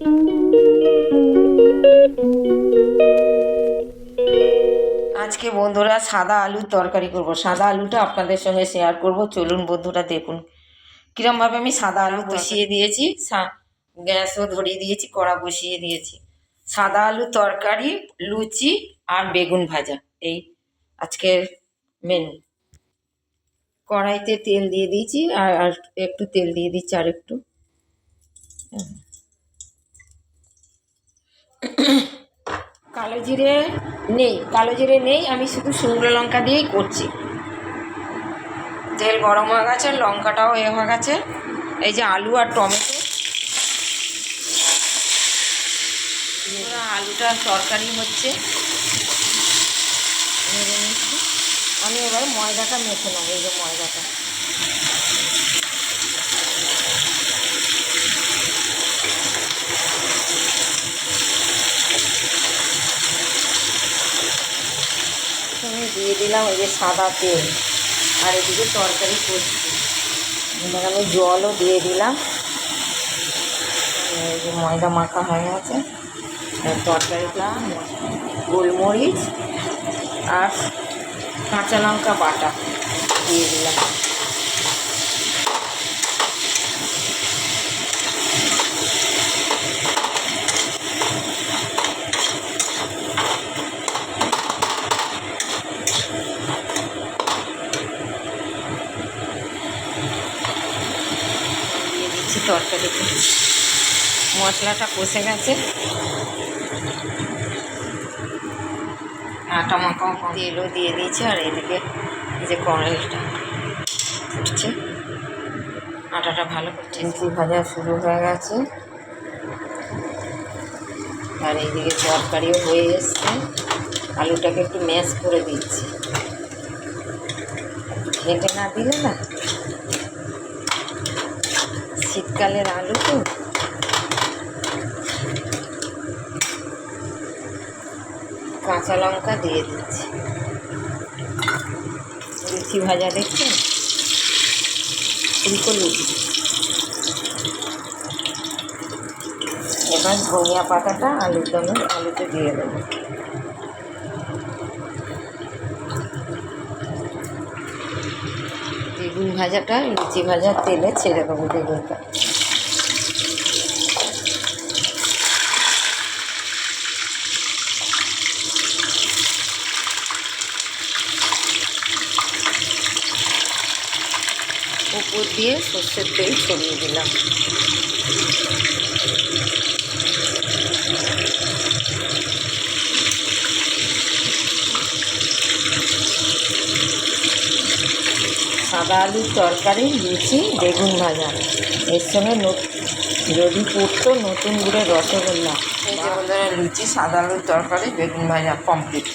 আজকে বন্ধুরা সাদা আলুর তরকারি করব। সাদা আলুটা আপনাদের সঙ্গে শেয়ার করব। চলুন বন্ধুরা দেখুন। কিরমভাবে আমি সাদা আলু বসিয়ে দিয়েছি। গ্যাসও ধরিয়ে দিয়েছি কড়া বসিয়ে দিয়েছি। সাদা আলু তরকারি লুচি আর বেগুন ভাজা। এই আজকের মেনু কড়াইতে তেল দিয়ে দিয়েছি আর আর একটু তেল দিয়ে দিচ্ছি আর একটু। কালো জিরে নেই, কালো জিরে নেই, আমি শুধু শুকনো লঙ্কা দিয়েই করছি। তেল গরম হয়ে গেছে, লঙ্কাটাও এ হয়ে গেছে। এই যে আলু আর টমেটো। আলুটা তরকারি হচ্ছে। আমি এবার ময়দাটা মেখে নেব, এই যে ময়দাটা আমি দিয়ে দিলাম ওই যে সাদা তেল। আর এদিকে তরকারি করছি। এবার আমি জলও দিয়ে দিলাম। এই যে ময়দা মাখা হয়ে গেছে। তরকারিটা গোলমরিচ আর কাঁচা লঙ্কা বাটা দিয়ে দিলাম। দিচ্ছি তরকারিতে মশলাটা কষে গেছে। আটা মাখাও তেলও দিয়ে দিয়েছি আর এদিকে এই যে কড়াইটা ফুটছে। আটাটা ভালো করছে। লুচি ভাজা শুরু হয়ে গেছে। আর এইদিকে তরকারিও হয়ে এসছে। আলুটাকে একটু ম্যাশ করে দিচ্ছি। ঘেটে না দিলে না শীতকালের আলু তো। কাঁচা লঙ্কা দিয়ে দিচ্ছি। লুচি ভাজা দেখছেন ফুলকো লুচি। এবার ধনিয়া পাতাটা আলুর দমে আলুতে দিয়ে দেবো বেগুন ভাজাটা লুচি ভাজার তেলে ছেড়ে দেবো বেগুনটা উপর দিয়ে সর্ষের তেল ছড়িয়ে দিলাম। সাদা আলুর তরকারি, লুচি, বেগুন ভাজা। এর সঙ্গে যদি পড়তো নতুন গুড়ের রসগোল্লা। লুচি, সাদা আলুর তরকারি, বেগুন ভাজা কমপ্লিট